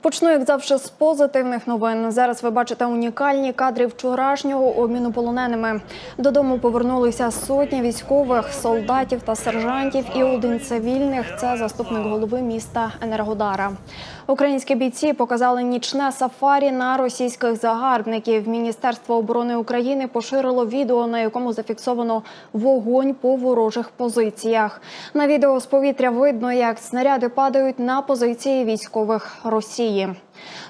Почну, як завжди, з позитивних новин. Зараз ви бачите унікальні кадри вчорашнього обміну полоненими. Додому повернулися сотні військових, солдатів та сержантів і один цивільних. Це заступник голови міста Енергодара. Українські бійці показали нічне сафарі на російських загарбників. Міністерство оборони України поширило відео, на якому зафіксовано вогонь по ворожих позиціях. На відео з повітря видно, як снаряди падають на позиції військових Росії.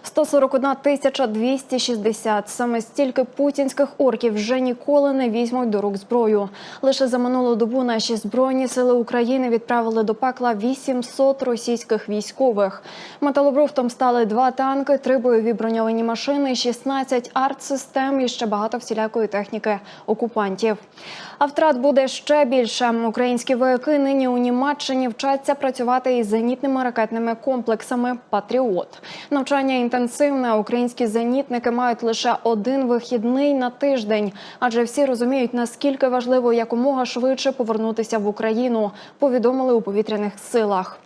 141 тисяча 260. Саме стільки путінських орків вже ніколи не візьмуть до рук зброю. Лише за минулу добу наші збройні сили України відправили до пекла 800 російських військових. Металобруфтом стали два танки, три бойові броньовані машини, 16 артсистем і ще багато всілякої техніки окупантів. А втрат буде ще більше. Українські вояки нині у Німеччині вчаться працювати із зенітними ракетними комплексами Патріот. Навчання інтенсивне. Українські зенітники мають лише один вихідний на тиждень, адже всі розуміють, наскільки важливо якомога швидше повернутися в Україну. Повідомили у повітряних силах.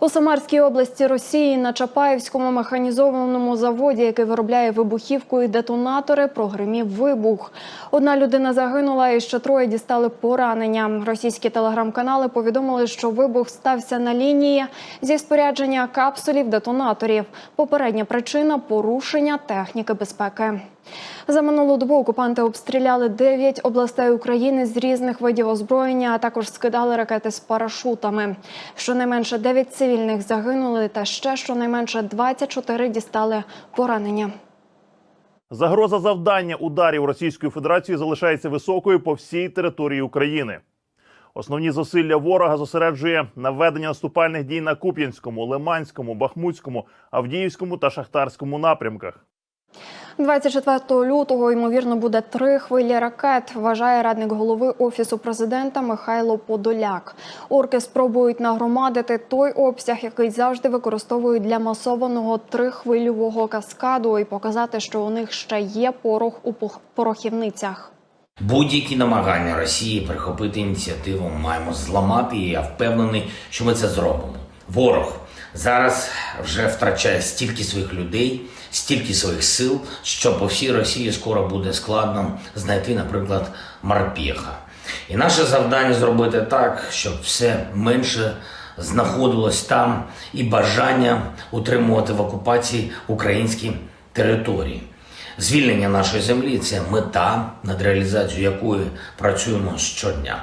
У Самарській області Росії на Чапаївському механізованому заводі, який виробляє вибухівку і детонатори, прогримів вибух. Одна людина загинула, і ще троє дістали поранення. Російські телеграм-канали повідомили, що вибух стався на лінії зі спорядження капсулів детонаторів. Попередня причина порушення техніки безпеки. За минулу добу окупанти обстріляли 9 областей України з різних видів озброєння, а також скидали ракети з парашутами. Щонайменше 9 цивільних загинули, та ще щонайменше 24 дістали поранення. Загроза завдання ударів Російської Федерації залишається високою по всій території України. Основні зусилля ворога зосереджує на ведення наступальних дій на Куп'янському, Лиманському, Бахмутському, Авдіївському та Шахтарському напрямках. 24 лютого ймовірно буде три хвилі ракет. Вважає радник голови офісу президента Михайло Подоляк. Орки спробують нагромадити той обсяг, який завжди використовують для масованого трихвильового каскаду, і показати, що у них ще є порох у порохівницях. Будь-які намагання Росії прихопити ініціативу маємо зламати, і я впевнений, що ми це зробимо. Ворог зараз вже втрачає стільки своїх людей, стільки своїх сил, що по всій Росії скоро буде складно знайти, наприклад, Марпєха. І наше завдання зробити так, щоб все менше знаходилось там і бажання утримувати в окупації українські території. Звільнення нашої землі це мета, над реалізацією якої працюємо щодня.